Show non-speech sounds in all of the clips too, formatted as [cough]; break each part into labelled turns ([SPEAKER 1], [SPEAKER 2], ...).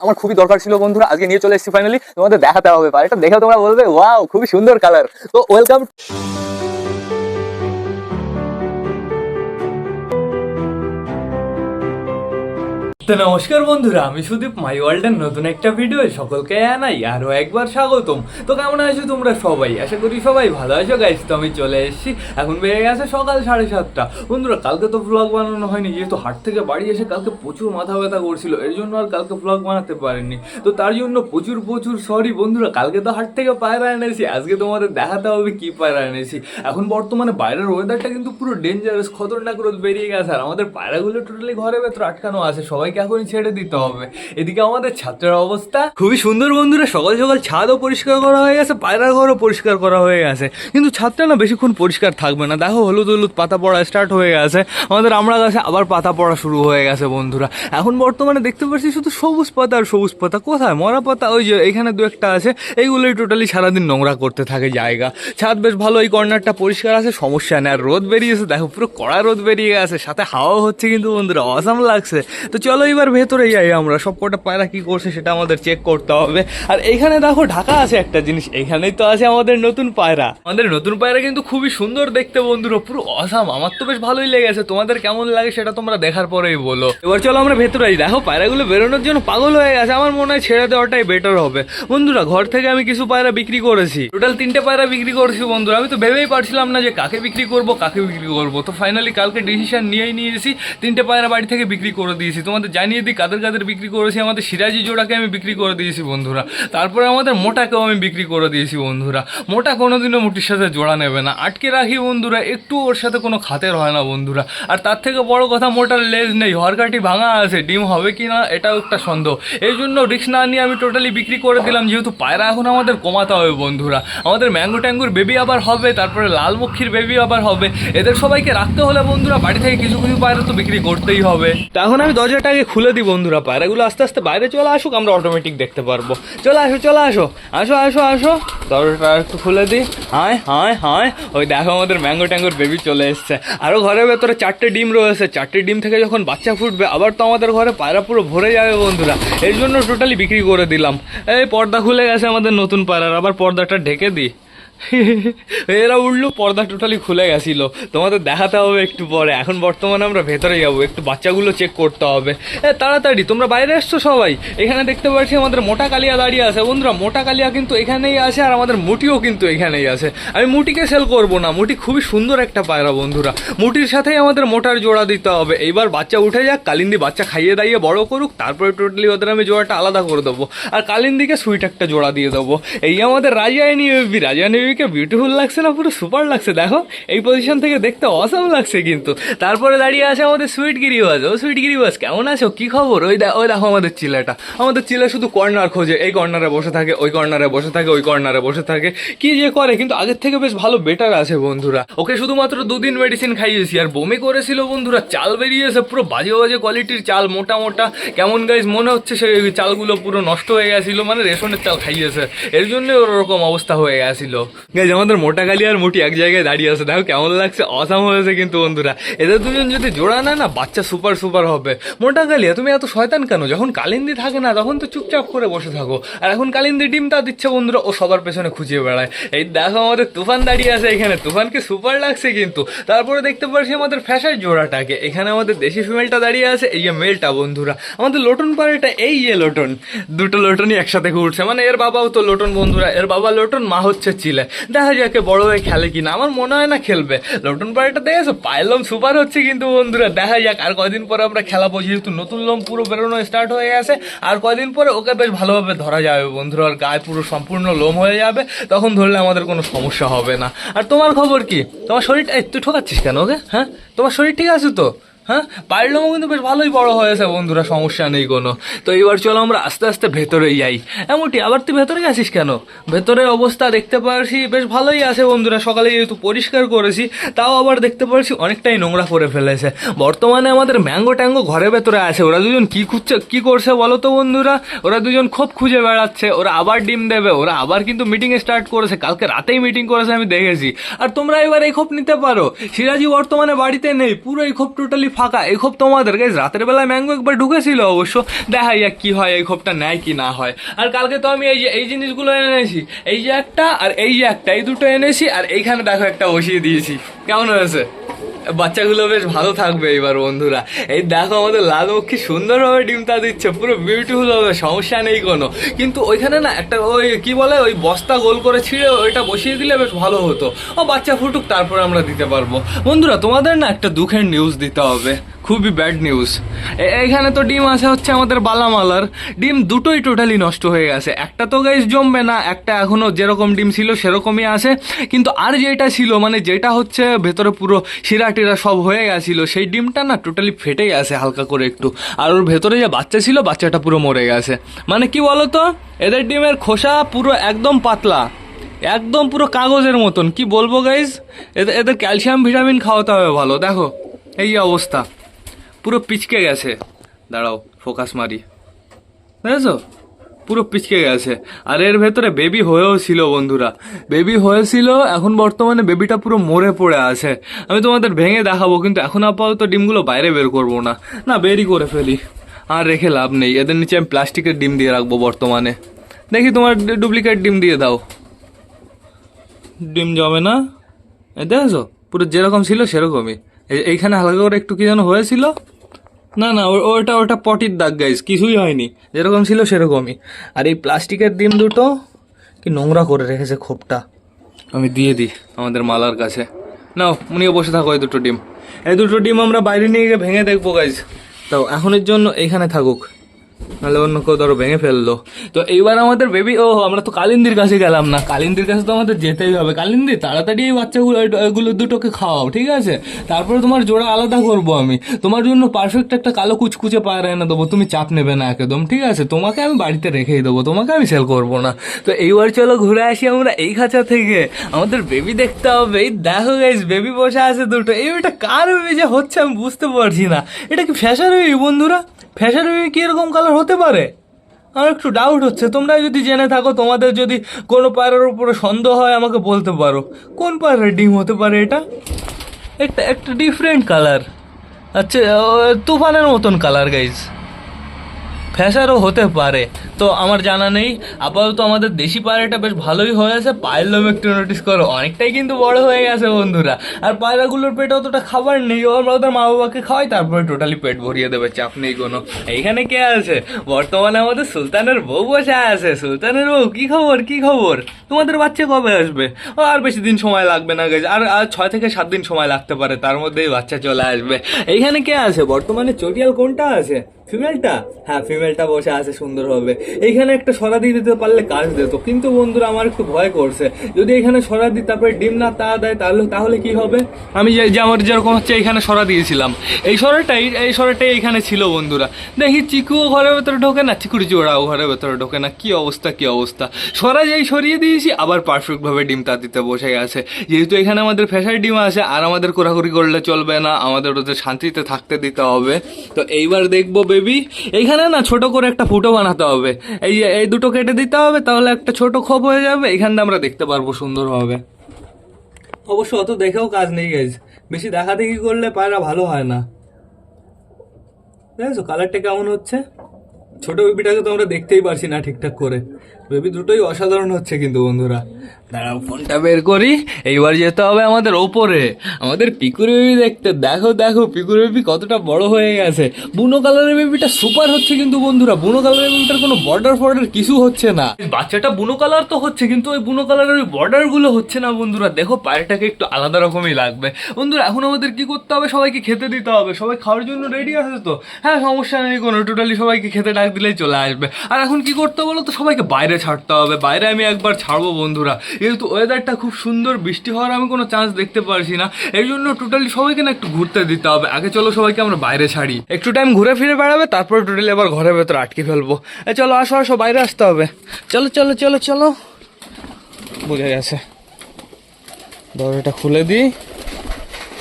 [SPEAKER 1] আমার খুবই দরকার ছিল বন্ধুরা, আজকে নিয়ে চলে এসেছি ফাইনালি তোমাদের দেখাতে হবে এটা দেখে তোমরা বলবে ওয়াও খুবই সুন্দর কালার তো ওয়েলকাম
[SPEAKER 2] তো নমস্কার বন্ধুরা, আমি সুদীপ মাই ওয়ার্ল্ডের নতুন একটা ভিডিও সকলকে জানাই আরও একবার স্বাগতম। তো কেমন আছো তোমরা সবাই? আশা করি সবাই ভালো আছো গাইস তো আমি চলে এসেছি। এখন বেড়ে গেছে সকাল সাড়ে সাতটা। বন্ধুরা, কালকে তো ব্লগ বানানো হয়নি, যেহেতু হাট থেকে বাড়ি এসে কালকে প্রচুর মাথা ব্যথা করছিল, এর জন্য আর কালকে ব্লগ বানাতে পারিনি। তো তার জন্য প্রচুর প্রচুর সরি বন্ধুরা, কালকে তো হাট থেকে পায়রা এনেছি, আজকে তোমাদের দেখাতে হবে কি পায়রা এনেছি। এখন বর্তমানে বাইরের ওয়েদারটা কিন্তু পুরো ডেঞ্জারাস খতরনাক রোদ বেরিয়ে গেছে, আর আমাদের পায়রাগুলো টোটালি ঘরে ভেতর আটকানো আছে, সবাইকে এখনই ছেড়ে দিতে হবে। এদিকে আমাদের ছাত্রের অবস্থা খুবই সুন্দর বন্ধুরা। সকাল সকাল ছাদও পরিষ্কার করা হয়ে গেছে, পায়রার ঘরও পরিষ্কার করা হয়ে গেছে। কিন্তু ছাদটা না বেশিক্ষণ পরিষ্কার থাকবে না। দেখো, হলুদ হলুদ পাতা পড়া স্টার্ট হয়ে গেছে। আমাদের আমরা গাছে আবার পাতা পড়া শুরু হয়ে গেছে বন্ধুরা। এখন বর্তমানে দেখতে পাচ্ছি শুধু সবুজ পাতা আর সবুজ পাতা। কোথায়? মরা পাতা ওই যে এখানে দু একটা আছে। এইগুলোই টোটালি সারাদিন নোংরা করতে থাকে জায়গা। ছাদ বেশ ভালো, এই কর্নারটা পরিষ্কার আছে, সমস্যা নেই। আর রোদ বেরিয়েছে, দেখো পুরো কড়া রোদ বেরিয়ে গেছে। সাথে হাওয়া হচ্ছে কিন্তু বন্ধুরা অসাম লাগছে। তো চলো এবার ভেতরে যাই আমরা। সব কটা পায়রা কি করছে সেটা আমাদের চেক করতে হবে। আর এখানে দেখো, ঢাকা আছে একটা জিনিস। এখানেই তো আছে আমাদের নতুন পায়রা। আমাদের নতুন পায়রা কিন্তু খুবই সুন্দর দেখতে বন্ধুরা, পুরো অসাম। আমার তো বেশ ভালোই লেগেছে। তোমাদের কেমন লাগে সেটা তোমরা দেখার পরেই বলো। এবার চলো আমরা ভেতরে যাই। দেখো, পায়রাগুলো বেরোনোর জন্য পাগল হয়ে গেছে। আমার মনে হয় ছেড়ে দেওয়াটাই বেটার হবে। বন্ধুরা, ঘর থেকে আমি কিছু পায়রা বিক্রি করেছি। টোটাল তিনটে পায়রা বিক্রি করেছি বন্ধুরা। আমি তো ভেবেই পারছিলাম না যে কাকে বিক্রি করব, কাকে বিক্রি করব। তো ফাইনালি কালকে ডিসিশন নিয়েই নিয়েছি। তিনটে পায়রা বাড়ি থেকে বিক্রি করে দিয়েছি। তোমাদের জানিয়ে দিই, কাদের কাদের বিক্রি করেছি, আমাদের সিরাজি জোড়াকে আমি বিক্রি করে দিয়েছি বন্ধুরা। তারপরে আমাদের মোটাকেও আমি বিক্রি করে দিয়েছি বন্ধুরা। মোটা কোনোদিনও মুটির সাথে জোড়া নেবে না। আটকে রাখি বন্ধুরা, একটু ওর সাথে কোনো খাতের হয় না বন্ধুরা। আর তার থেকে বড় কথা, মোটার লেজ নেই, হরকাটি ভাঙা আছে, ডিম হবে কি না এটাও একটা সন্দেহ। এই জন্য রিক্স না নিয়ে আমি টোটালি বিক্রি করে দিলাম, যেহেতু পায়রা এখন আমাদের কমাতে হবে বন্ধুরা। আমাদের ম্যাঙ্গো ট্যাঙ্গুর বেবি আবার হবে, তারপরে লালমুখীর বেবি আবার হবে। এদের সবাইকে রাখতে হলে বন্ধুরা, বাড়ি থেকে কিছু কিছু পায়রা তো বিক্রি করতেই হবে। তখন আমি দরজাটাকে খুলে দিই বন্ধুরা পায়রাগুলো আস্তে আস্তে বাইরে চলে আসুক, আমরা অটোমেটিক দেখতে পারব। চলে আসো চলে আসো। আসো আসো আসো। দরজাটা একটু খুলে দিই। হায় হায় হায়। ওই দেখো আমাদের ম্যাঙ্গো ট্যাঙ্গোর বেবি চলে এসছে। আরও ঘরের ভেতরে চারটে ডিম রয়েছে। চারটে ডিম থেকে যখন বাচ্চা ফুটবে, আবার তো আমাদের ঘরে পায়রা পুরো ভরে যাবে বন্ধুরা। এর জন্য টোটালি বিক্রি করে দিলাম। এই পর্দা খুলে গেছে আমাদের নতুন পায়রার। আবার পর্দাটা ঢেকে দিই। এরা উঠল পর্দা টোটালি খুলে গেছিল। তোমাদের দেখাতে হবে একটু পরে। এখন বর্তমানে আমরা ভেতরে যাব, একটু বাচ্চাগুলো চেক করতে হবে। তাড়াতাড়ি, তোমরা বাইরে এসছো সবাই? এখানে দেখতে পাচ্ছি আমাদের মোটা কালিয়া দাঁড়িয়ে আছে। বন্ধুরা, মোটা কালিয়া কিন্তু এখানেই আছে আর আমাদের মুটিও কিন্তু এখানেই আছে। আমি মুটিকে সেল করব না। মুটি খুবই সুন্দর একটা পায়রা বন্ধুরা। মুটির সাথেই আমাদের মোটার জোড়া দিতে হবে। এইবার বাচ্চা উঠে যাক, কালিন্দি বাচ্চা খাইয়ে দাইয়ে বড় করুক, তারপরে টোটালি ওদের আমি জোড়াটা আলাদা করে দেবো। আর কালিন্দিকে সুইট একটা জোড়া দিয়ে দেবো। এই আমাদের রাজায়নি রাজায়নি বেবিকে বিউটিফুল লাগছে না, পুরো সুপার লাগছে। দেখো, এই পজিশন থেকে দেখতে অসাম লাগছে কিন্তু। তারপরে দাঁড়িয়ে আছে আমাদের সুইট গিরিবাজ ও সুইট গিরিবাজ কেমন আছো? কি খবর? ওই ওই দেখো আমাদের চিলাটা। আমাদের চিলা শুধু কর্নার খোঁজে। এই কর্নারে বসে থাকে, ওই কর্নারে বসে থাকে, ওই কর্নারে বসে থাকে। কি যে করে, কিন্তু আগের থেকে বেশ ভালো বেটার আছে বন্ধুরা। ওকে শুধুমাত্র দুদিন মেডিসিন খাইয়েছি। আর বমি করেছিল বন্ধুরা, চাল বেরিয়েছে, পুরো বাজে বাজে কোয়ালিটির চাল, মোটা মোটা। কেমন গাইজ মনে হচ্ছে সেই চালগুলো পুরো নষ্ট হয়ে গেছিল মানে রেশনের চাল খাইয়েছে। এর জন্য ওর ওরকম অবস্থা হয়ে গেছিল। গাইজ, আমাদের মোটা কালি আর মোটি এক জায়গায় দাঁড়িয়ে আছে। দেখো কেমন লাগছে অসাম হয়েছে কিন্তু বন্ধুরা। এদের দুজন যদি জোড়া না না, বাচ্চা সুপার সুপার হবে। মোটা কালিয়া তুমি এত শয়তান কেন? যখন কালিন্দি থাকে না, তখন তো চুপচাপ করে বসে থাকো। আর এখন কালিন্দি ডিমটা দিচ্ছে বন্ধুরা, ও সবার পেছনে খুঁজিয়ে বেড়ায়। এই দেখো আমাদের তুফান দাঁড়িয়ে আছে এখানে। তুফানকে সুপার লাগছে কিন্তু। তারপরে দেখতে পাচ্ছি আমাদের ফ্যাশার জোড়াটাকে। এখানে আমাদের দেশি ফিমেলটা দাঁড়িয়ে আছে, এই যে মেলটা বন্ধুরা। আমাদের লোটন পাড়েটা এই যে লোটন। দুটো লোটনই একসাথে ঘুরছে। মানে এর বাবাও তো লোটন বন্ধুরা। এর বাবা লোটন, মা হচ্ছে চিলে। দেখা যাকে বড় হয়ে খেলে কিনা? আমার মনে হয় না খেলবে। লোটন পাড়েটা দেখেছ? পাইলম সুপার হচ্ছে কিন্তু বন্ধুরা। দেখা যাক আর কদিন পরে আমরা খেলা খেলাবো যেহেতু নতুন লোম পুরো বেরোনো স্টার্ট হয়ে গেছে, আর কদিন পরে ওকে বেশ ভালোভাবে ধরা যাবে বন্ধুরা। আর গায়ে পুরো সম্পূর্ণ লোম হয়ে যাবে। তখন ধরলে আমাদের কোনো সমস্যা হবে না। আর তোমার খবর কি? তোমার শরীরটা তুই ঠোকাচ্ছিস কেন ওকে? হ্যাঁ? তোমার শরীর ঠিক আছে তো? হ্যাঁ? পারলেও কিন্তু বেশ ভালোই বড় হয়েছে বন্ধুরা, সমস্যা নেই কোনো। তো এবার চলো আমরা আস্তে আস্তে ভেতরে যাই। এমনটি, আবার তুই ভেতরে গেছিস কেন? ভেতরের অবস্থা দেখতে পারছি বেশ ভালোই আছে বন্ধুরা সকালে যেহেতু পরিষ্কার করেছি, তাও আবার দেখতে পারছি অনেকটাই নোংরা করে ফেলেছে। বর্তমানে আমাদের ম্যাঙ্গো ট্যাঙ্গো ঘরে ভেতরে আছে, ওরা দুজন কি খুঁজছে, কি করছে বলো তো বন্ধুরা? ওরা দুজন খুব খুঁজে বেড়াচ্ছে, ওরা আবার ডিম দেবে, ওরা আবার কিন্তু মিটিং স্টার্ট করেছে, কালকে রাতেই মিটিং করেছে আমি দেখেছি। আর তোমরা এবার এই খোপ নিতে পারো সিরাজি বর্তমানে বাড়িতে নেই, পুরো এই খোপ টোটালি ফাঁকা, এই খোপ তোমাদের গাইজ রাতের বেলায় ম্যাঙ্গো একবার ঢুকেছিল অবশ্য। দেখা যাক কি হয়, এই খোপটা নেয় কি না হয়। আর কালকে তো আমি এই যে, এই জিনিসগুলো এনেছি। এই যে একটা আর এই যে একটা, এই দুটো এনেছি আর এইখানে দেখো একটা বসিয়ে দিয়েছি। কেমন হয়েছে? বাচ্চাগুলো বেশ ভালো থাকবে এবার বন্ধুরা। এই দেখো আমাদের লাল মক্ষী সুন্দরভাবে ডিমটা দিচ্ছে, পুরো বিউটিফুল হবে, সমস্যা নেই কোনো। কিন্তু ওইখানে না একটা ওই কি বলে, ওই বস্তা গোল করে ছিঁড়ে ওইটা বসিয়ে দিলে বেশ ভালো হতো। ও বাচ্চা ফুটুক, তারপর আমরা দিতে পারব। বন্ধুরা, তোমাদের না একটা দুঃখের নিউজ দিতে হবে। খুবই ব্যাড নিউজ এইখানে তো ডিম আছে হচ্ছে আমাদের বালামালার। ডিম দুটোই টোটালি নষ্ট হয়ে গেছে। একটা তো গাইস জমবে না, একটা এখনও যেরকম ডিম ছিল সেরকমই আছে। কিন্তু আর যেটা ছিল মানে যেটা হচ্ছে ভেতরে পুরো শিরা টিরা সব হয়ে গেছিল, সেই ডিমটা না টোটালি ফেটে গেছে হালকা করে একটু। আর ওর ভেতরে যে বাচ্চা ছিল, বাচ্চাটা পুরো মরে গেছে। মানে কি বলো তো এদের ডিমের খোসা পুরো একদম পাতলা। একদম পুরো কাগজের মতন। কি বলব গাইজ এদের এদের ক্যালসিয়াম ভিটামিন খাওয়াতে হবে ভালো। দেখো, এই অবস্থা। পুরো পিচকে গেছে। দাঁড়াও ফোকাস মারি। দেখেছ পুরো পিচকে গেছে। আর এর ভেতরে বেবি হয়েও ছিল বন্ধুরা। বেবি হয়েছিল, এখন বর্তমানে বেবিটা পুরো মরে পড়ে আছে। আমি তোমাদের ভেঙে দেখাবো, কিন্তু এখন আপাতত ডিমগুলো বাইরে বের করব না। না, বেরই করে ফেলি। আর রেখে লাভ নেই। এদের নিচে আমি প্লাস্টিকের ডিম দিয়ে রাখব বর্তমানে। দেখি তোমার ডুপ্লিকেট ডিম দিয়ে দাও। ডিম জমে না? দেখেছ? পুরো যেরকম ছিল সেরকমই। এইখানে হালকা করে একটু কি যেন হয়েছিল? না না ওটা ওটা পটির দাগ গাইজ কিছুই হয়নি। যেরকম ছিল সেরকমই। আর এই প্লাস্টিকের ডিম দুটো কি নোংরা করে রেখেছে খোপটা। আমি দিয়ে দিই আমাদের মালার কাছে। নাও উনিও বসে থাকো, এই দুটো ডিম। এই দুটো ডিম আমরা বাইরে নিয়ে গিয়ে ভেঙে দেখব গাইজ তাও এখনের জন্য এইখানে থাকুক। নাহলে অন্য কেউ ধরো ভেঙে ফেলল। তো এইবার আমাদের বেবি ও, আমরা তো কালিন্দির কাছে গেলাম না। কালিন্দির কাছে তো আমাদের যেতেই হবে। কালিন্দি, তাড়াতাড়ি এই বাচ্চাগুলো এগুলো দুটোকে খাওয়াও, ঠিক আছে? তারপরে তোমার জোড়া আলাদা করব আমি। তোমার জন্য পারফেক্ট একটা কালো কুচকুচে পায়রা এনে দেবো। তুমি চাপ নেবে না একদম, ঠিক আছে? তোমাকে আমি বাড়িতে রেখেই দেবো, তোমাকে আমি সেল করব না। তো এইবার চলো ঘুরে আসি আমরা এই খাঁচা থেকে। আমাদের বেবি দেখতে হবে। এই দেখো গাইস বেবি বসে আছে দুটো। এই, এটা কার বেবি যে হচ্ছে আমি বুঝতে পারছি না। এটা কি ফ্যাশন বন্ধুরা? ফ্যাশন উইক কি এরকম কালার হতে পারে? আমার একটু ডাউট হচ্ছে। তোমরা যদি জেনে থাকো, তোমাদের যদি কোনো পায়রার উপরে সন্দেহ হয়, আমাকে বলতে পারো। কোন পায়রার ডিম হতে পারে এটা? একটা একটা ডিফারেন্ট কালার আচ্ছা তুফানের মতন কালার গাইজ ফ্যাশারও হতে পারে। তো আমার জানা নেই, আপাতত আমাদের দেশি পায়রাটা বেশ ভালোই হয়েছে। পায়ের লোম একটু নোটিস করো, অনেকটাই কিন্তু বড় হয়ে গেছে বন্ধুরা। আর পায়রাগুলোর পেটে অতটা খাবার নেই আমরা ওদের মা বাবাকে খাওয়াই তারপরে টোটালি পেট ভরিয়ে দেবে, চাপ নেই কোনো। এইখানে কে আছে? বর্তমানে আমাদের সুলতানের বউ বসে আছে। সুলতানের বউ, কি খবর? কি খবর? তোমাদের বাচ্চা কবে আসবে? আর বেশি দিন সময় লাগবে না গেছে আর আর ছয় থেকে সাত দিন সময় লাগতে পারে, তার মধ্যেই বাচ্চা চলে আসবে। এইখানে কে আছে? বর্তমানে চটিয়াল কোনটা আছে? ফিমেলটা হ্যাঁ ফিমেলটা বসে আছে সুন্দরভাবে এইখানে একটা সরা দিয়ে দিতে পারলে কাজ দিত। কিন্তু বন্ধুরা, আমার একটু ভয় করছে। যদি এখানে সরা দিই, তারপরে ডিম না তা দেয়, তাহলে তাহলে কি হবে? আমি যে আমার যেরকম হচ্ছে, এখানে সরা দিয়েছিলাম। এই সরাটাই এই সরাটাই এইখানে ছিল, বন্ধুরা। দেখি, চিকুও ঘরের ভেতরে ঢোকে না, চিকুর জোড়াও ঘরের ভেতরে ঢোকে না। কি অবস্থা কি অবস্থা? সরা যেই সরিয়ে দিয়েছি, আবার পারফেক্টভাবে ডিম তা দিতে বসে গেছে যেহেতু এখানে আমাদের ফ্যাশার ডিম আছে, আর আমাদের কোরাকুরি করলে চলবে না, আমাদের ওদের শান্তিতে থাকতে দিতে হবে। তো এইবার দেখব বেবি এইখানে না ছোট করে একটা ফুটো বানাতে হবে। এই এই দুটো কেটে দিতে হবে, তাহলে একটা ছোট খোপ হয়ে যাবে এখানটা আমরা দেখতে পারব সুন্দরভাবে। অবশ্য অত দেখেও কাজ নেই গেছে বেশি দেখা দেখি করলে পায়রা ভালো হয় না। দেখছ কালারটা কেমন হচ্ছে? ছোট বেবিটাকে তো আমরা দেখতেই পারছি না ঠিকঠাক করে। বেবি দুটোই অসাধারণ হচ্ছে কিন্তু বন্ধুরা। দাঁড়াও, ফোনটা বের করি। এইবার যেতে হবে আমাদের ওপরে। আমাদের পিকুর বেবি দেখতে, দেখো দেখো, পিকুর বেবি কতটা বড় হয়ে গেছে। বুনো কালারের বেবিটা সুপার হচ্ছে কিন্তু বন্ধুরা। বুনো কালারের বেবিটার কোনো বর্ডার ফর্ডার কিছু হচ্ছে না। বাচ্চাটা বুনো কালার তো হচ্ছে, কিন্তু ওই বুনো কালারের ওই বর্ডারগুলো হচ্ছে না বন্ধুরা। দেখো পায়েরটাকে একটু আলাদা রকমই লাগবে। বন্ধুরা, এখন আমাদের কি করতে হবে? সবাইকে খেতে দিতে হবে। সবাই খাওয়ার জন্য রেডি আছে তো? হ্যাঁ সমস্যা নেই কোনো। টোটালি সবাইকে খেতে ডাক দিলেই চলে আসবে। আর এখন কি করতে বলো তো? সবাইকে বাইরে ছাড়তে হবে। বাইরে আমি একবার ছাড়বো বন্ধুরা। যেহেতু ওয়েদারটা খুব সুন্দর, বৃষ্টি হওয়ার আমি কোনো চান্স দেখতে পারছি না। এই জন্য টোটালি সবাইকে না একটু ঘুরতে দিতে হবে। আগে চলো সবাইকে আমরা বাইরে ছাড়ি। একটু টাইম ঘুরে ফিরে বেড়াবে, তারপর টোটালি আবার ঘরের ভেতরে আটকে ফেলব। চলো, আসো আসো, বাইরে আসতে হবে। চলো চলো চলো চলো। বুঝে গেছে। দরজাটা খুলে দিই।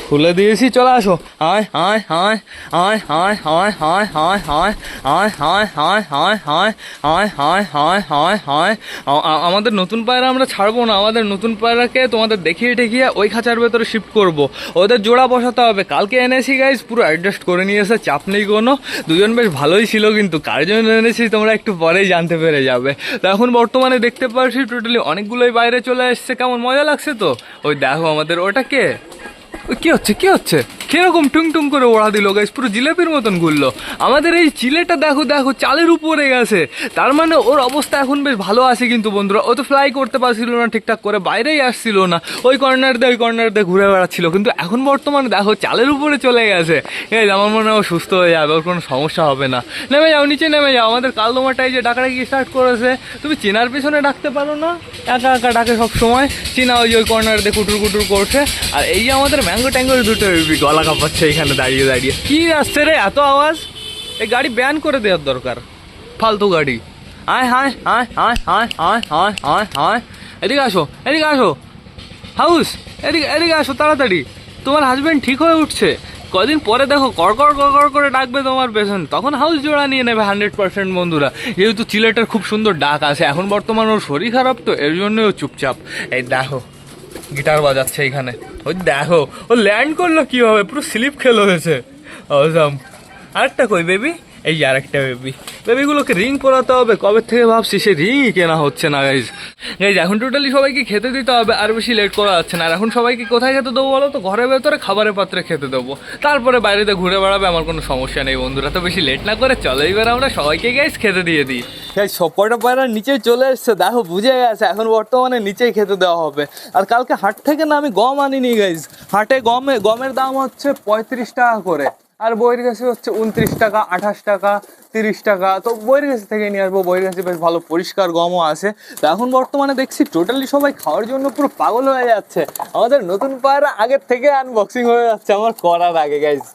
[SPEAKER 2] খুলে দিয়েছি চলে আসো আয় আয় আয় আয় আয় আয় আয় আয় আয় আয় আয় আয় আয় আয় আয় আয় আয় আয় আয় আমাদের নতুন পায়রা আমরা ছাড়বো না আমাদের নতুন পায়রাকে তোমাদের দেখিয়ে টেকিয়ে ওই খাঁচার ভেতরে শিফট করব ওদের জোড়া বসাতে হবে কালকে এনেছি গাইজ পুরো অ্যাডজাস্ট করে নিয়েছে চাপ নেই কোনো দুজন বেশ ভালোই ছিল কিন্তু কার জন্য এনেছি তোমরা একটু পরেই জানতে পেরে যাবে তো এখন বর্তমানে দেখতে পাচ্ছি টোটালি অনেকগুলোই বাইরে চলে এসছে কেমন মজা লাগছে তো ওই দেখো আমাদের ওটা কে ওই [laughs] কি হচ্ছে কি হচ্ছে? কীরকম টুং টুং করে ওড়া দিল গাইস পুরো জিলেপির মতন ঘুরলো। আমাদের এই চিলেটা দেখো দেখো, চালের উপরে গেছে। তার মানে ওর অবস্থা এখন বেশ ভালো আছে কিন্তু বন্ধুরা। ও তো ফ্লাই করতে পারছিল না ঠিকঠাক করে, বাইরেই আসছিল না। ওই কর্নার দিয়ে, ওই কর্নার দিয়ে ঘুরে বেড়াচ্ছিল। কিন্তু এখন বর্তমানে দেখো, চালের উপরে চলে গেছে। এই আমার মনে হয় সুস্থ হয়ে যাবে, ওর কোনো সমস্যা হবে না। নেমে যাও, নিচে নেমে যাও। আমাদের কালদোমাটাই যে ডাকাটা কি স্টার্ট করেছে, তুমি চেনার পেছনে ডাকতে পারো না? একা একা ডাকে সব সময় চিনা ওই ওই কর্নার দিয়ে কুটুর কুটুর করছে। আর এই যে আমাদের ম্যাঙ্গো ট্যাঙ্গোর দুটো বেবি গলা কাঁপাচ্ছে এখানে দাঁড়িয়ে দাঁড়িয়ে। কি আসছে রে? এত আওয়াজ? এই গাড়ি ব্যান করে দেওয়ার দরকার। ফালতু গাড়ি। আয় হায় হায় হায় হায় হায় হায় হায় হায় এদিকে আসো এদিকে আসো। হাউস, এদিকে এদিকে আসো তাড়াতাড়ি। তোমার হাজব্যান্ড ঠিক হয়ে উঠছে। কদিন পরে দেখো কড়কড় কড়কড় করে ডাকবে তোমার পেছন। তখন হাউস জোড়া নিয়ে নেবে হান্ড্রেড পার্সেন্ট বন্ধুরা। যেহেতু চিলেটার খুব সুন্দর ডাক আছে, এখন বর্তমান ওর শরীর খারাপ তো, এর জন্যই ও চুপচাপ। এই দেখো গিটার বাজাচ্ছে এখানে। ওই দেখো, ও ল্যান্ড করল কীভাবে? পুরো স্লিপ খেলো হয়েছে। অসাম আরেকটা কই বেবি এই যে আরেকটা বেবি বেবিগুলোকে রিং করাতে হবে। কবে থেকে ভাবছি সে রিংই কেনা হচ্ছে না গাইজ গাইজ এখন টোটালি সবাইকে খেতে দিতে হবে। আর বেশি লেট করা যাচ্ছে না। আর এখন সবাইকে কোথায় খেতে দেবো বলো তো? ঘরের ভেতরে খাবারের পাত্রে খেতে দেবো। তারপরে বাইরেতে ঘুরে বেড়াবে, আমার কোনো সমস্যা নেই বন্ধুরা। তো বেশি লেট না করে চলো, এবার আমরা সবাইকে গাইজ খেতে দিয়ে দিই। গাইজ সব কয়টা পায়রা নিচে চলে এসছে। দেখো, বুঝে গেছে। এখন বর্তমানে নিচেই খেতে দেওয়া হবে। আর কালকে হাট থেকে না আমি গম আনিনি গাইজ হাটে গমে, গমের দাম হচ্ছে পঁয়ত্রিশ টাকা করে। আর বইয়ের কাছে হচ্ছে উনত্রিশ টাকা, আঠাশ টাকা, তিরিশ টাকা। তো বইয়ের কাছে থেকে নিয়ে আসব। বইয়ের কাছে বেশ ভালো পরিষ্কার গমও আছে। তো এখন বর্তমানে দেখছি টোটালি সবাই খাওয়ার জন্য পুরো পাগল হয়ে যাচ্ছে। আমাদের নতুন পায়রা আগের থেকে আনবক্সিং হয়ে যাচ্ছে। আমার করার আগে গাইজ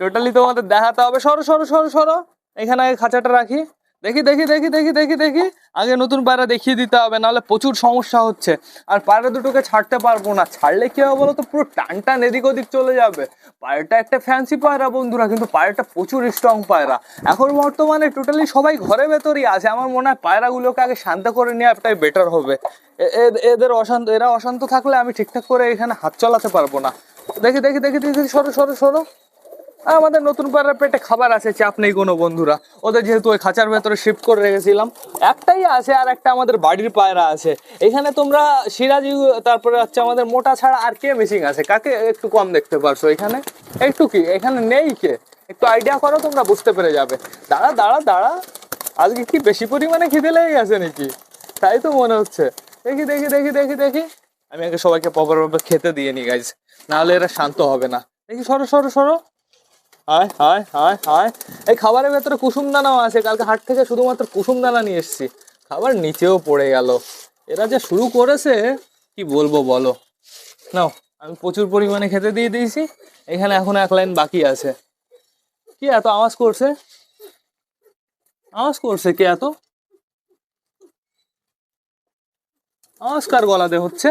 [SPEAKER 2] টোটালি তোমাদের দেখাতে হবে। সরো সরো সরো সরো। এখানে আগে খাঁচাটা রাখি। দেখি দেখি দেখি দেখি দেখি দেখি। আগে নতুন পায়রা দেখিয়ে দিতে হবে, নাহলে প্রচুর সমস্যা হচ্ছে। আর পায়রা দুটোকে ছাড়তে পারব না। ছাড়লে কি হবে বলো তো পুরো টান টান এদিক ওদিক চলে যাবে। পায়রাটা একটা ফ্যান্সি পায়রা বন্ধুরা, কিন্তু পায়রাটা প্রচুর স্ট্রং পায়রা। এখন বর্তমানে টোটালি সবাই ঘরে ভেতরই আছে। আমার মনে হয় পায়রাগুলোকে আগে শান্ত করে নেওয়াটাই বেটার হবে। এদের অশান্ত, এরা অশান্ত থাকলে আমি ঠিকঠাক করে এখানে হাত চালাতে পারব না। দেখি দেখি দেখি দেখি, সরো সরো সরো। আমাদের নতুন পাড়ার পেটে খাবার আছে, চাপ নেই কোনো বন্ধুরা। ওদের যেহেতু ওই খাঁচার ভেতরে শিফট করে রেখেছিলাম, একটাই আছে আর একটা আমাদের বাড়ির পায়রা আছে। এখানে তোমরা সিরাজি, তারপরে হচ্ছে আমাদের মোটা ছাড়া আর কে মিসিং আছে? কাকে একটু কম দেখতে পারছ এখানে? একটু কি? এখানে নেই কে? একটু আইডিয়া করো, তোমরা বুঝতে পেরে যাবে। দাঁড়া দাঁড়া দাঁড়া। আজকে কি বেশি পরিমাণে খিদে লেগে গেছে নাকি? তাই তো মনে হচ্ছে। দেখি দেখি দেখি দেখি দেখি। আমি আগে সবাইকে প্রপারভাবে খেতে দিয়ে নি গাইজ নাহলে এরা শান্ত হবে না। দেখি, সরো সরো সরো। হায় হায় হায় হায়। এই খাবারের ভেতরে কুসুম দানাও আছে। কালকে হাট থেকে শুধুমাত্র কুসুম দানা নিয়ে এসেছি। খাবার নিচেও পড়ে গেল। এরা যে শুরু করেছে, কি বলব বলো? নাও, আমি প্রচুর পরিমাণে খেতে দিয়ে দিয়েছি। এখানে এখন এক লাইন বাকি আছে। কি এত আওয়াজ করছে? আওয়াজ করছে কে এত? আওয়াজ কার গলাতে হচ্ছে?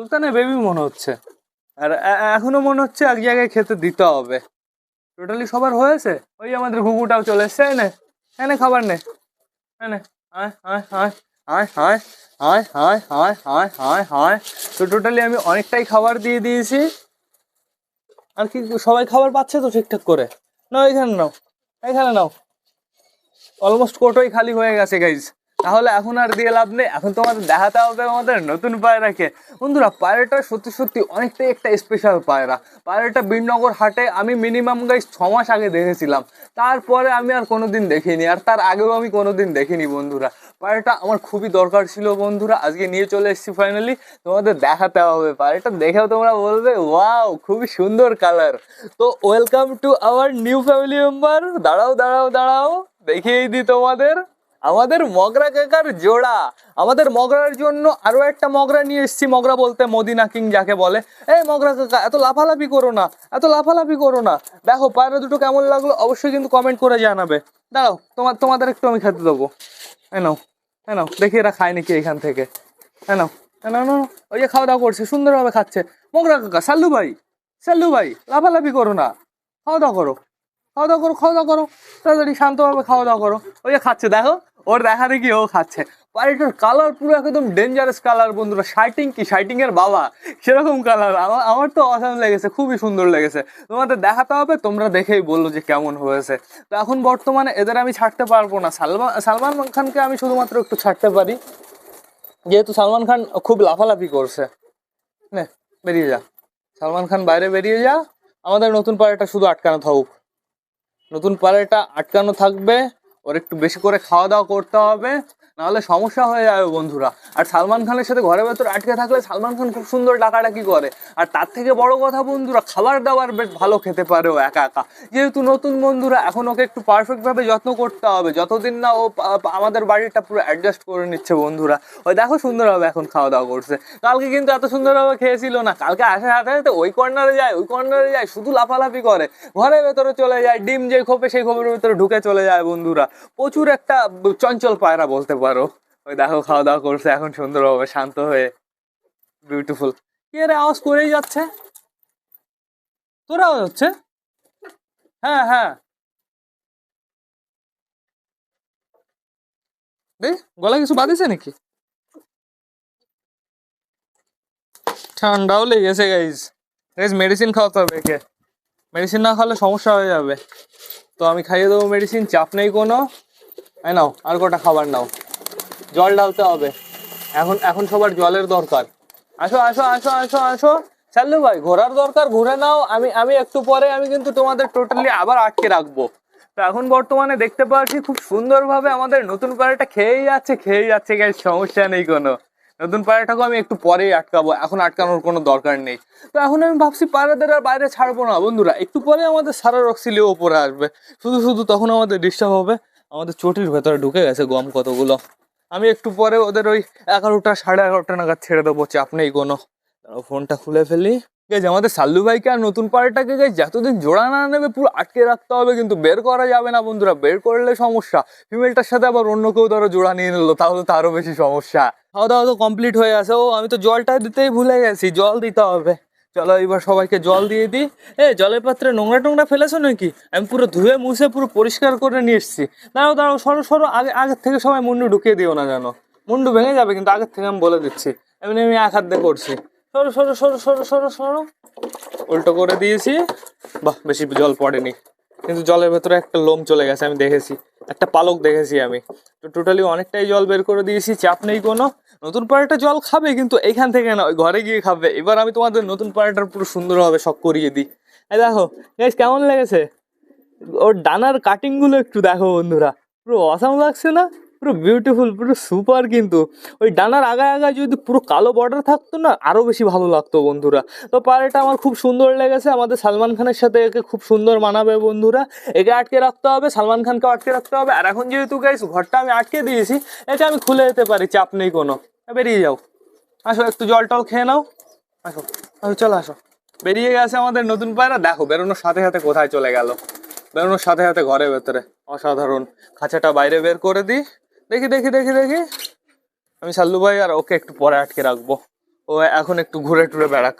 [SPEAKER 2] সুলতানের বেবি মনে হচ্ছে আর এখনও মনে হচ্ছে এক জায়গায় খেতে দিতে হবে টোটালি সবার হয়েছে ওই আমাদের ঘুঘুটাও চলে এসছে এনে এনে খাবার নে আয় আয় আয় আয় আয় আয় আয় আয় আয় তো টোটালি আমি অনেকটাই খাবার দিয়ে দিয়েছি আর কি সবাই খাবার পাচ্ছে তো ঠিকঠাক করে নাও এখানে নাও এখানে নাও অলমোস্ট কোটোই খালি হয়ে গেছে গাইজ তাহলে এখন আর দিয়ে লাভ নেই। এখন তোমাদের দেখাতে হবে আমাদের নতুন পায়রাকে। বন্ধুরা, পায়রাটা সত্যি সত্যি অনেকটাই একটা স্পেশাল পায়রা। পায়রাটা বীরনগর হাটে আমি মিনিমাম গাইজ ছ মাস আগে দেখেছিলাম। তারপরে আমি আর কোনোদিন দেখিনি। আর তার আগেও আমি কোনোদিন দেখিনি বন্ধুরা। পায়রাটা আমার খুবই দরকার ছিল বন্ধুরা। আজকে নিয়ে চলে এসেছি ফাইনালি তোমাদের দেখাতে হবে পায়রাটা। দেখেও তোমরা বলবে ওয়াও খুবই সুন্দর কালার তো welcome to our new family member দাঁড়াও দাঁড়াও দাঁড়াও। দেখিয়েই দিই তোমাদের। আমাদের মগরা কাকার জোড়া। আমাদের মগরার জন্য আরও একটা মগরা নিয়ে এসেছি মগরা বলতে মদিনা কিং যাকে বলে। এই মগরা কাকা এত লাফালাফি করো না এত লাফালাফি করো না। দেখো পায়রা দুটো কেমন লাগল অবশ্যই কিন্তু কমেন্ট করে জানাবে। দাঁড়াও তোমার তোমাদের একটু আমি খেতে দেবো। হ্যাঁ নাও হ্যাঁ নাও দেখি এরা খায় নাকি এখান থেকে। হ্যাঁ নাও
[SPEAKER 1] না না, ওই যে খাওয়া দাওয়া করছে সুন্দরভাবে খাচ্ছে। মগরা কাকা সাল্লু ভাই সাল্লু ভাই লাফালাফি করো না। খাওয়া দাওয়া করো খাওয়া দাওয়া করো খাওয়া দাওয়া করো। তাড়াতাড়ি শান্তভাবে খাওয়া দাওয়া করো। ওই যে খাচ্ছে দেখো। ওর দেখা দেখি ও খাচ্ছে। বাড়িটার কালার পুরো একদম ডেঞ্জারাস কালার বন্ধুরা। শাইটিং কি? শাইটিং এর বাবা। সেরকম কালার আমার আমার তো অসাম লেগেছে, খুবই সুন্দর লেগেছে। তোমাদের দেখাতে হবে, তোমরা দেখেই বলল যে কেমন হয়েছে। তো এখন বর্তমানে এদের আমি ছাড়তে পারব না। সালমান সালমান খানকে আমি শুধুমাত্র একটু ছাড়তে পারি। যেহেতু সালমান খান খুব লাফালাফি করছে। নে, বেরিয়ে যা। সালমান খান বাইরে বেরিয়ে যা। আমাদের নতুন পাড়াটা শুধু আটকানো থাকুক। নতুন পাড়াটা আটকানো থাকবে। ওর একটু বেশি করে খাওয়া দাওয়া করতে হবে। নাহলে সমস্যা হয়ে যাবে বন্ধুরা। আর সালমান খানের সাথে ঘরের ভেতর আটকে থাকলে সালমান খান খুব সুন্দর ডাকাডাকি করে। আর তার থেকে বড় কথা বন্ধুরা, খাবার দাবার বেশ ভালো খেতে পারে ও একা একা। যেহেতু নতুন বন্ধুরা, এখন ওকে একটু পারফেক্টভাবে যত্ন করতে হবে। যতদিন না ও আমাদের বাড়িটা পুরো অ্যাডজাস্ট করে নিচ্ছে বন্ধুরা। ওই দেখো সুন্দরভাবে এখন খাওয়া দাওয়া করছে। কালকে কিন্তু এত সুন্দরভাবে খেয়েছিল না। কালকে আসে হাতে হাতে ওই কর্নারে যায়, ওই কর্নারে যায়, শুধু লাফালাফি করে। ঘরের ভেতরে চলে যায়, ডিম যে খোপে, সেই খোপের ভেতরে ঢুকে চলে যায় বন্ধুরা। প্রচুর একটা চঞ্চল পায়রা বলতে পারো। ওই দেখো, খাওয়া দাওয়া করছে, এখন সুন্দর সুন্দরভাবে শান্ত হয়ে বিউটিফুল কি রে, আওয়াজ করেই যাচ্ছে? তোর আওয়াজ হচ্ছে? হ্যাঁ হ্যাঁ। গলা কিছু বাঁধিছে নাকি? ঠান্ডাও লেগেছে গাইজ গাইজ মেডিসিন খাওয়াতে হবে একে। মেডিসিন না খাওয়ালে সমস্যা হয়ে যাবে। তো আমি খাইয়ে দেবো মেডিসিন চাপ নেই কোনো। নাও, আর কটা খাবার নাও। জল ঢালতে হবে। এখন এখন সবার জলের দরকার। আসো আসো আসো আসো আসো। চাল্লু ভাই, ঘোরার দরকার, ঘুরে নাও। আমি আমি একটু পরে, আমি কিন্তু তোমাদের টোটালি আবার আটকে রাখব। তো এখন বর্তমানে দেখতে পাচ্ছি খুব সুন্দরভাবে আমাদের নতুন পাড়াটা খেয়েই যাচ্ছে খেয়েই যাচ্ছে গাইজ সমস্যা নেই কোনো। নতুন পাড়াটাকে আমি একটু পরেই আটকাবো। এখন আটকানোর কোনো দরকার নেই। তো এখন আমি ভাবছি পাড়াদের আর বাইরে ছাড়বো না। বন্ধুরা, একটু পরে আমাদের সারা রক্সিলিও ওপরে আসবে। শুধু শুধু তখন আমাদের ডিস্টার্ব হবে। আমাদের চটির ভেতরে ঢুকে গেছে গম কতগুলো। আমি একটু পরে ওদের ওই এগারোটা, সাড়ে এগারোটা নাগাদ ছেড়ে দেবো, চাপ নেই কোনো। ফোনটা খুলে ফেলি। গেছে আমাদের সাল্লু ভাইকে আর নতুন পাড়াটাকে গেছে যতদিন জোড়া না নেবে, পুরো আটকে রাখতে হবে, কিন্তু বের করা যাবে না বন্ধুরা, বের করলে সমস্যা। ফিমেলটার সাথে আবার অন্য কেউ ধরো জোড়া নিয়ে নিল, তাহলে তো আরও বেশি সমস্যা। খাওয়া দাওয়া তো কমপ্লিট হয়ে আছে ও, আমি তো জলটা দিতেই ভুলে গেছি, জল দিতে হবে। চলো এবার সবাইকে জল দিয়ে দিই। এ জলের পাত্রে নোংরা টোংরা ফেলেছো নাকি? আমি পুরো ধুয়ে মুছে পুরো পরিষ্কার করে নিয়ে এসেছি। দাঁড়াও দাঁড়াও, সরো সরো, আগে আগের থেকে সবাই মুন্ডু ঢুকিয়ে দিও না জানো মুন্ডু ভেঙে যাবে কিন্তু আগের থেকে আমি বলে দিচ্ছি। এমনি আমি এক হাত দিয়ে করছি। সরো সরো সরো সরো সরো সরো। উল্টো করে দিয়েছি। বাহ, বেশি জল পড়েনি। কিন্তু জলের ভেতরে একটা লোম চলে গেছে, আমি দেখেছি। একটা পালক দেখেছি আমি। তো টোটালি অনেকটাই জল বের করে দিয়েছি, চাপ নেই কোনো। নতুন পাড়াটা জল খাবে, কিন্তু এখান থেকে না ঘরে গিয়ে খাবে। এবার আমি তোমাদের নতুন পাড়াটার পুরো সুন্দরভাবে শখ করিয়ে দিই। দেখো গাইস কেমন লেগেছে? ওর ডানার কাটিংগুলো একটু দেখো বন্ধুরা। পুরো অসাম লাগছে না? পুরো বিউটিফুল পুরো সুপার কিন্তু। ওই ডানার আগায় আগায় যদি পুরো কালো বর্ডার থাকতো না আরও বেশি ভালো লাগতো বন্ধুরা। তো পাড়াটা আমার খুব সুন্দর লেগেছে। আমাদের সালমান খানের সাথে একে খুব সুন্দর মানাবে বন্ধুরা। একে আটকে রাখতে হবে, সালমান খানকে আটকে রাখতে হবে। আর এখন যেহেতু গাইস ঘরটা আমি আটকে দিয়েছি, এটা আমি খুলে যেতে পারি, চাপ নেই কোনো। বেরিয়ে যাও। আসো, একটু জল টল খেয়ে নাও। আসো আসো, চলো, আসো। বেরিয়ে গেছে আমাদের নতুন পায়রা। দেখো, বেরোনোর সাথে সাথে কোথায় চলে গেল। বেরোনোর সাথে সাথে ঘরের ভেতরে। অসাধারণ। খাঁচাটা বাইরে বের করে দিই। দেখি দেখি দেখি দেখি। আমি সাল্লু ভাই আর ওকে একটু পরে আটকে রাখব। ও এখন একটু ঘুরে টুরে বেড়াক।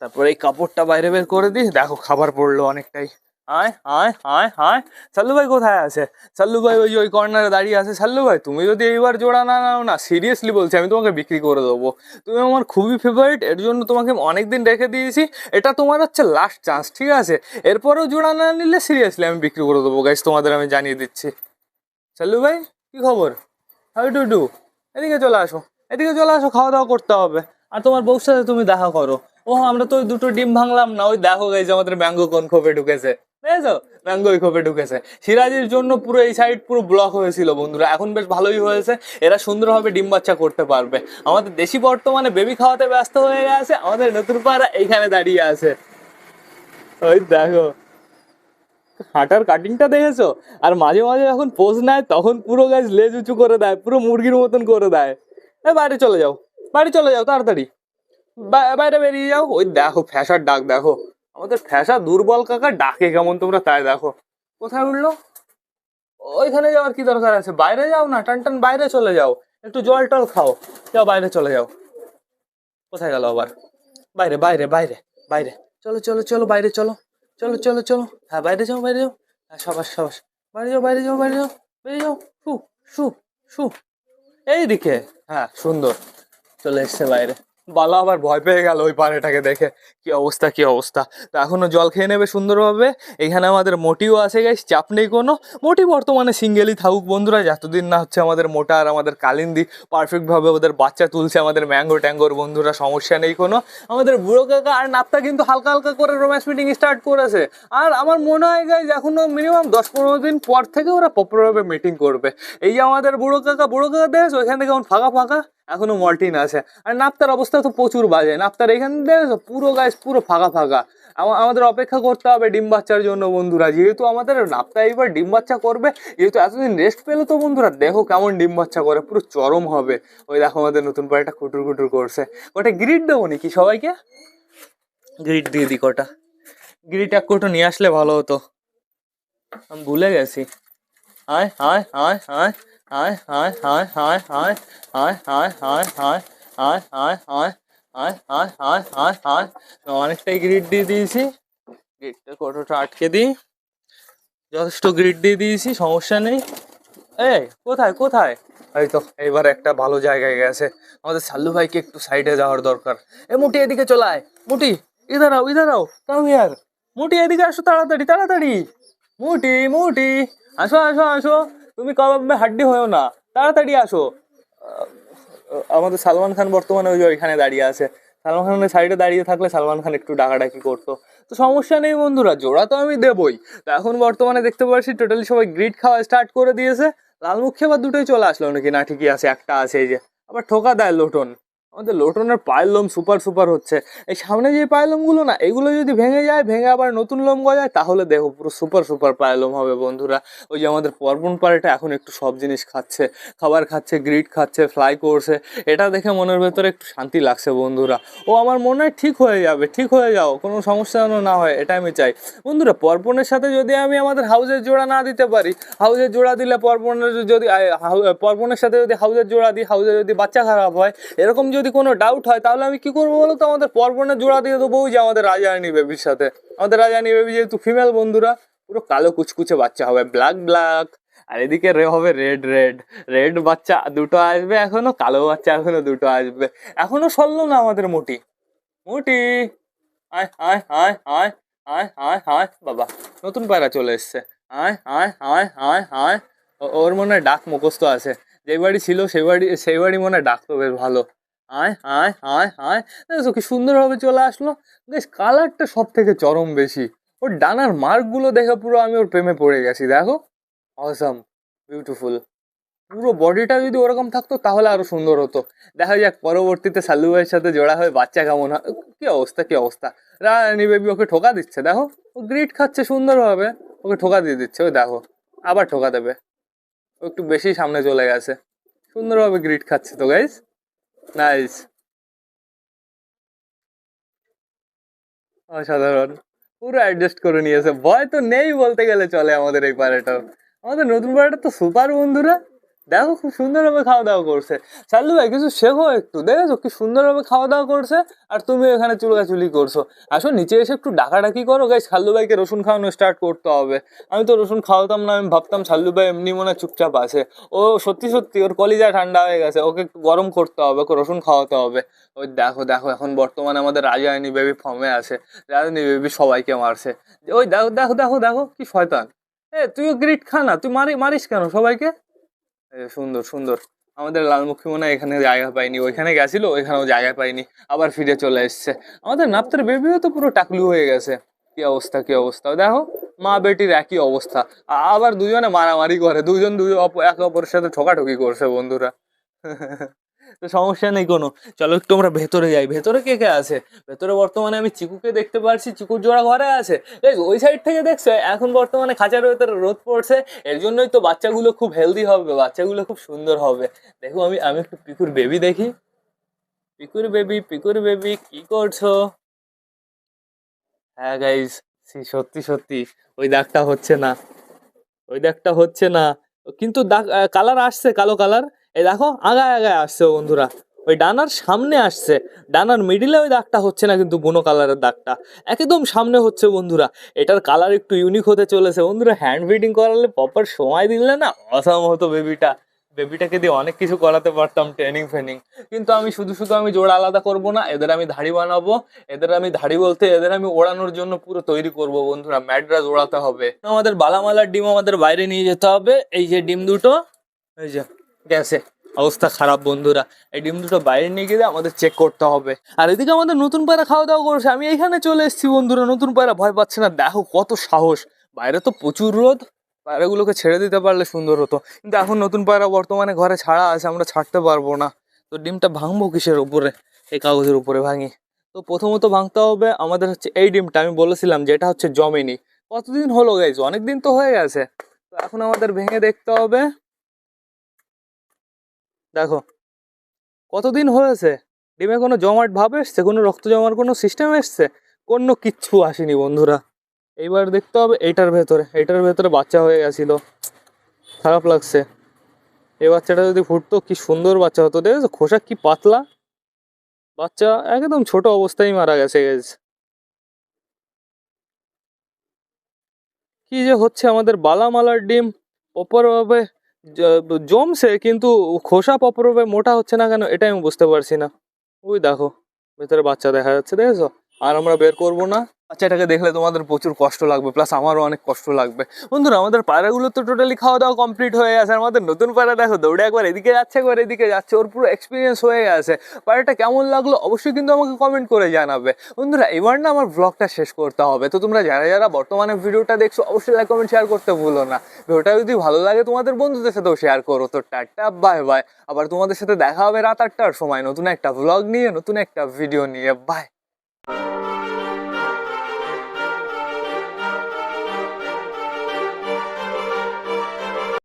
[SPEAKER 1] তারপরে এই কাপড়টা বাইরে বের করে দিই। দেখো, খাবার পড়ল অনেকটাই। আয় আয় আয় আয়। সাল্লু ভাই কোথায় আছে? সাল্লু ভাই ওই ওই কর্নারে দাঁড়িয়ে আছে। সাল্লু ভাই, তুমি যদি এইবার জোড়া না নাও না সিরিয়াসলি বলছি, আমি তোমাকে বিক্রি করে দেবো। তুমি আমার খুবই ফেভারিট এর জন্য তোমাকে অনেক দিন রেখে দিয়েছি। এটা তোমার হচ্ছে লাস্ট চান্স ঠিক আছে? এরপরেও জোড়া না নিলে সিরিয়াসলি আমি বিক্রি করে দেবো গাইস তোমাদের আমি জানিয়ে দিচ্ছি। সাল্লু ভাই? কি খবর? হাউ টু ডু এদিকে চলে আসো। এদিকে চলে আসো, খাওয়া দাওয়া করতে হবে। আর তোমার বউর সাথে তুমি দেখা করো। ও আমরা তো দুটো ডিম ভাঙলাম না, ওই দেখো গাইজ আমাদের ম্যাঙ্গো কোন খোপে ঢুকেছে। বুঝেছ ম্যাঙ্গো ওই খোপে ঢুকেছে। সিরাজের জন্য পুরো এই সাইড পুরো ব্লক হয়েছিল, বন্ধুরা। এখন বেশ ভালোই হয়েছে। এরা সুন্দরভাবে ডিম বাচ্চা করতে পারবে। আমাদের দেশি বর্তমানে বেবি খাওয়াতে ব্যস্ত হয়ে গেছে। আমাদের নতুন পাড়া এইখানে দাঁড়িয়ে আছে। ওই দেখো। হাঁটার কাটিংটা দেখেছ? আর মাঝে মাঝে যখন পোজ নেয়, তখন পুরো গাছ লেজ উঁচু করে দেয়, পুরো মুরগির মতন করে দেয়। বাইরে চলে যাও, বাইরে চলে যাও, তাড়াতাড়ি। বাইরে বেরিয়ে যাও। ওই দেখো, ফ্যাসার ডাক, দেখো। আমাদের ফ্যাসা দুর্বল কাকা ডাকে কেমন তোমরা, তাই দেখো। কোথায় উঠল? ওইখানে যাওয়ার কি দরকার আছে? বাইরে যাও না টান টান বাইরে চলে যাও। একটু জল টল খাও। যাও, বাইরে চলে যাও। কোথায় গেল আবার? বাইরে বাইরে বাইরে বাইরে। চলো চলো চলো, বাইরে চলো। চলো চলো চলো। হ্যাঁ বাইরে যাও বাইরে যাও। হ্যাঁ সবার সবার বাইরে যাও বাইরে যাও বাইরে যাও। বেরিয়ে যাও। শু শু শু এইদিকে। হ্যাঁ সুন্দর। চলে এসছে বাইরে। বালা আবার ভয় পেয়ে গেল ওই পাড়েটাকে দেখে। কি অবস্থা কি অবস্থা? তো এখনও জল খেয়ে নেবে সুন্দরভাবে? এখানে আমাদের মোটিও আছে গাইস চাপ নেই কোনো। মোটি বর্তমানে সিঙ্গেলই থাকুক বন্ধুরা, যতদিন না হচ্ছে আমাদের মোটা আর আমাদের কালিন্দি পারফেক্টভাবে ওদের বাচ্চা তুলছে আমাদের ম্যাঙ্গো ট্যাঙ্গোর বন্ধুরা, সমস্যা নেই কোনো। আমাদের বুড়ো কাকা আর নাপ্তা কিন্তু হালকা হালকা করে রোম্যান্স মিটিং স্টার্ট করেছে। আর আমার মনে হয় গাইজ এখনও মিনিমাম দশ পনেরো দিন পর থেকে ওরা প্রপারভাবে মিটিং করবে। এই যে আমাদের বুড়ো কাকা বুড়ো কাকা দেখেছ ওইখান থেকে ফাঁকা ফাঁকা। এখনও মল্টিন আছে। আর নাপ্তার অবস্থা তো প্রচুর বাজে। নাপ্তার এখান দেখেছ পুরো গাছ পুরো ফাঁকা ফাঁকা। আমাদের অপেক্ষা করতে হবে ডিম বাচ্চার জন্য বন্ধুরা। যেহেতু আমাদের নাপ্তা এইবার ডিম বাচ্চা করবে, যেহেতু এতদিন রেস্ট পেল তো বন্ধুরা, দেখো কেমন ডিম বাচ্চা করে, পুরো চরম হবে। ওই দেখো আমাদের নতুন পাড়াটা কুটুর কুটুর করছে। ওটা গ্রিড দেবো নাকি সবাইকে? গ্রিড দিয়ে দিই কটা। গ্রিড এক কোটো নিয়ে আসলে ভালো হতো। আমি ভুলে গেছি। আয় আয় আয় আয়। আয় আয় আয় আয় আয় আয় আয় আয় আয় আয় আয় আয় আয় আয় আয় আয় আয় অনেকটাই গ্রিড দিয়ে দিয়েছি গ্রিডটা কটোটা আটকে দিই যথেষ্ট গ্রিড দিয়ে দিয়েছি সমস্যা নেই এই কোথায় কোথায় এই তো এইবার একটা ভালো জায়গায় গেছে আমাদের সাল্লু ভাইকে একটু সাইডে যাওয়ার দরকার এ মুটি এদিকে চলায় মুটি ইধার আও ইধার আও কাম হিয়ার মুটি এদিকে আসো তাড়াতাড়ি তাড়াতাড়ি মুটি মুটি আসো আসো আসো তুমি কবে হাড্ডি হয়েও না? তাড়াতাড়ি আসো। আমাদের সালমান খান বর্তমানে ওই ওইখানে দাঁড়িয়ে আছে। সালমান খানের সাইডে দাঁড়িয়ে থাকলে সালমান খান একটু ডাকাডাকি করতো। তো সমস্যা নেই বন্ধুরা, জোড়া তো আমি দেবই। তো এখন বর্তমানে দেখতে পাচ্ছি টোটালি সবাই গ্রিড খাওয়া স্টার্ট করে দিয়েছে। লালমুখে আবার দুটোই চলে আসলো নাকি? না, ঠিকই আছে, একটা আছে এই যে। আবার ঠোকা দেয় লোটন। আমাদের লোটনের পায়ের লোম সুপার সুপার হচ্ছে। এই সামনে যে পায়ের লোমগুলো না, এগুলো যদি ভেঙে যায়, ভেঙে আবার নতুন লোম গজায়, তাহলে দেখো পুরো সুপার সুপার পায়ের লোম হবে বন্ধুরা। ওই যে আমাদের পর্বণ পাড়েটা এখন একটু সব জিনিস খাচ্ছে, খাবার খাচ্ছে, গ্রিড খাচ্ছে, ফ্লাই করছে। এটা দেখে মনের ভেতরে একটু শান্তি লাগছে বন্ধুরা। ও আমার মনে হয় ঠিক হয়ে যাবে, ঠিক হয়ে যাও, কোনো সমস্যা যেন না হয় এটা আমি চাই। বন্ধুরা, পর্বণের সাথে যদি আমি আমাদের হাউজের জোড়া না দিতে পারি হাউজের জোড়া দিলে পর্বণের যদি পর্বণের সাথে যদি হাউজের জোড়া দিই হাউজে যদি বাচ্চা খারাপ হয়, এরকম যদি কোনো ডাউট হয়, তাহলে আমি কি করব বলো তো? আমাদের পর্বণের জোড়া দিয়ে দেবো যে আমাদের রাজারানী বেবির সাথে। আমাদের রাজারানী বেবি যেহেতু ফিমেল বন্ধুরা, পুরো কালো কুচকুচে বাচ্চা হবে ব্ল্যাক ব্ল্যাক আর এদিকে রে হবে রেড রেড রেড বাচ্চা দুটো আসবে, এখনও কালো বাচ্চা এখনও দুটো আসবে। এখনও সরলো না আমাদের মুটি। মুটি। আয় আয় আয় বাবা, নতুন পায়রা চলে এসছে। আয় আয় আয় আয় আয়। ওর মনে ডাক মুখস্থ আছে। যে বাড়ি ছিল, সেই বাড়ি সেই বাড়ি মনে হয় ডাক তো বেশ ভালো। আয় আয় আয় আয় দেখো কি সুন্দরভাবে চলে আসলো? বেশ কালারটা সব থেকে চরম বেশি। ওর ডানার মার্কগুলো দেখে পুরো আমি ওর প্রেমে পড়ে গেছি, দেখো। অসাম বিউটিফুল পুরো বডিটা যদি ওরকম থাকতো তাহলে আরও সুন্দর হতো। দেখা যাক, পরবর্তীতে সাল্লু ভাইয়ের সাথে জোড়া হয়ে বাচ্চা কেমন হয়। কি অবস্থা কি অবস্থা? রানী বেবি ওকে ঠোকা দিচ্ছে, দেখো। ও গ্রিট খাচ্ছে সুন্দরভাবে। ওকে ঠোকা দিয়ে দিচ্ছে, ওই দেখো। আবার ঠোকা দেবে। ও একটু বেশি সামনে চলে গেছে। সুন্দরভাবে গ্রিট খাচ্ছে তো গাইস নাইস অসাধারণ। পুরো অ্যাডজাস্ট করে নিয়েছে। ভয় তো নেই বলতে গেলে চলে আমাদের এই পাড়াটা। আমাদের নতুন পাড়াটা তো সুপার বন্ধুরা। দেখো খুব সুন্দরভাবে খাওয়া দাওয়া করছে। চাল্লু ভাই, কিছু শেখো একটু। দেখেছ কি সুন্দরভাবে খাওয়া দাওয়া করছে আর তুমি এখানে চুলকাচুলি করছ। আসো নিচে এসে একটু ডাকাডাকি করো। গাই সাল্লু ভাইকে রসুন খাওয়ানো স্টার্ট করতে হবে। আমি তো রসুন খাওয়াতাম না, আমি ভাবতাম সাল্লু ভাই এমনি মনে চুপচাপ আছে। ও সত্যি সত্যি, ওর কলিজা ঠান্ডা হয়ে গেছে। ওকে একটু গরম করতে হবে, ওকে রসুন খাওয়াতে হবে। ওই দেখো দেখো, এখন বর্তমানে আমাদের রাজায়নী বেবি ফর্মে আছে। রাজায়নী বেবি সবাইকে মারছে। ওই দেখো দেখো দেখো দেখো, কি শয়তান। এ, তুইও গ্রিট খা না, তুই মারি, মারিস কেন সবাইকে? সুন্দর সুন্দর। আমাদের লালমুখী মনে এখানে জায়গা পাইনি ওইখানে গেছিল, ওইখানেও জায়গা পাইনি আবার ফিরে চলে এসছে। আমাদের নাপ্তার বেবিও তো পুরো টাকলু হয়ে গেছে। কি অবস্থা কি অবস্থা? দেখো, মা বেটির একই অবস্থা। আবার দুজনে মারামারি করে। দুজন দুজন একে অপরের সাথে ঠোকাঠুকি করছে বন্ধুরা। [laughs] তো সমস্যা নেই কোনো। চলো একটু আমরা ভেতরে যাই। ভেতরে কে কে আছে? ভেতরে বর্তমানে আমি চিকুকে দেখতে পারছি। চিকুর জোড়া ঘরে আছে। ওই সাইড থেকে দেখছ? এখন বর্তমানে খাঁচার ভেতরে রোদ পড়ছে। এর জন্যই তো বাচ্চাগুলো খুব হেলদি হবে, বাচ্চাগুলো খুব সুন্দর হবে। দেখো আমি আমি একটু পিকুর বেবি দেখি। পিকুর বেবি পিকুর বেবি কি করছ? হ্যাঁ গাইস সত্যি সত্যি। ওই দাগটা হচ্ছে না। ওই দাগটা হচ্ছে না। কিন্তু দাগ কালার আসছে, কালো কালার এই দেখো, আগায় আগায় আসছে বন্ধুরা। ওই ডানার সামনে আসছে। ডানার মিডিলে ওই দাগটা হচ্ছে না কিন্তু বুনো কালারের দাগটা। একদম সামনে হচ্ছে বন্ধুরা। এটার কালার একটু ইউনিক হতে চলেছে। বন্ধুরা হ্যান্ড ব্রিডিং করালে প্রপার সময় দিলে না অসাম হতো বেবিটা বেবিটাকে দিয়ে অনেক কিছু করাতে পারতাম ট্রেনিং ফেনিং। কিন্তু আমি শুধু শুধু আমি জোড়া আলাদা করব না, এদের আমি ধাড়ি বানাবো। এদের আমি ধাড়ি বলতে এদের আমি ওড়ানোর জন্য পুরো তৈরি করব বন্ধুরা। ম্যাড্রাস ওড়াতে হবে। আমাদের বালামালার ডিম আমাদের বাইরে নিয়ে যেতে হবে। এই যে ডিম দুটো, এই যে। গেছে অবস্থা খারাপ, বন্ধুরা। এই ডিম দুটো বাইরে নিয়ে গিয়ে আমাদের চেক করতে হবে। আর এদিকে আমাদের নতুন পায়রা খাওয়া দাওয়া করছে। আমি এইখানে চলে এসেছি, বন্ধুরা। নতুন পায়রা ভয় পাচ্ছে না। দেখো কত সাহস। বাইরে তো প্রচুর রোদ। পায়রাগুলোকে ছেড়ে দিতে পারলে সুন্দর হতো। কিন্তু এখন নতুন পায়রা বর্তমানে ঘরে ছাড়া আছে, আমরা ছাড়তে পারব না। তো ডিমটা ভাঙবো কিসের উপরে? এই কাগজের উপরে ভাঙি। তো প্রথমত ভাঙতে হবে আমাদের হচ্ছে এই ডিমটা। আমি বলেছিলাম যেটা হচ্ছে জমেনি। কতদিন হলো গাইজ অনেক দিন তো হয়ে গেছে। তো এখন আমাদের ভেঙে দেখতে হবে। দেখো, কতদিন হয়েছে? ডিমে কোনো জমাট ভাব এসছে? কোনো রক্ত জমার কোনো সিস্টেম এসছে? কোনো কিচ্ছু আসেনি বন্ধুরা। এইবার দেখতে হবে এইটার ভেতরে। এইটার ভেতরে বাচ্চা হয়ে গেছিল। খারাপ লাগছে। এই বাচ্চাটা যদি ফুটতো, কি সুন্দর বাচ্চা হতো। দেখেছ? খোসা কি পাতলা। বাচ্চা একদম ছোট অবস্থায় মারা গেছে কি যে হচ্ছে আমাদের বালামালার ডিম। প্রপারভাবে জমছে, কিন্তু খোসা প্রপারভাবে মোটা হচ্ছে না কেন, এটাই আমি বুঝতে পারছি না। ওই দেখো, ভেতরে বাচ্চা দেখা যাচ্ছে, দেখেছ? আর আমরা বের করব না। বাচ্চাটাকে দেখলে তোমাদের প্রচুর কষ্ট লাগবে প্লাস আমারও অনেক কষ্ট লাগবে। বন্ধুরা, আমাদের পায়রাগুলো তো টোটালি খাওয়া দাওয়া কমপ্লিট হয়ে গেছে। আমাদের নতুন পায়রা, দেখো, দৌড়ে একবার এদিকে যাচ্ছে, একবার এদিকে যাচ্ছে, ওর পুরো এক্সপিরিয়েন্স হয়ে গেছে। পায়রাটা কেমন লাগল অবশ্যই কিন্তু আমাকে কমেন্ট করে জানাবে। বন্ধুরা, এবার না আমার ব্লগটা শেষ করতে হবে। তো তোমরা যারা যারা বর্তমানে ভিডিওটা দেখছ, অবশ্যই লাইক কমেন্ট শেয়ার করতে ভুলো না। ভিডিওটা যদি ভালো লাগে তোমাদের বন্ধুদের সাথেও শেয়ার করো। তো টাটা বাই বাই আবার তোমাদের সাথে দেখা হবে রাত আটটার সময় নতুন একটা ব্লগ নিয়ে, নতুন একটা ভিডিও নিয়ে। বাই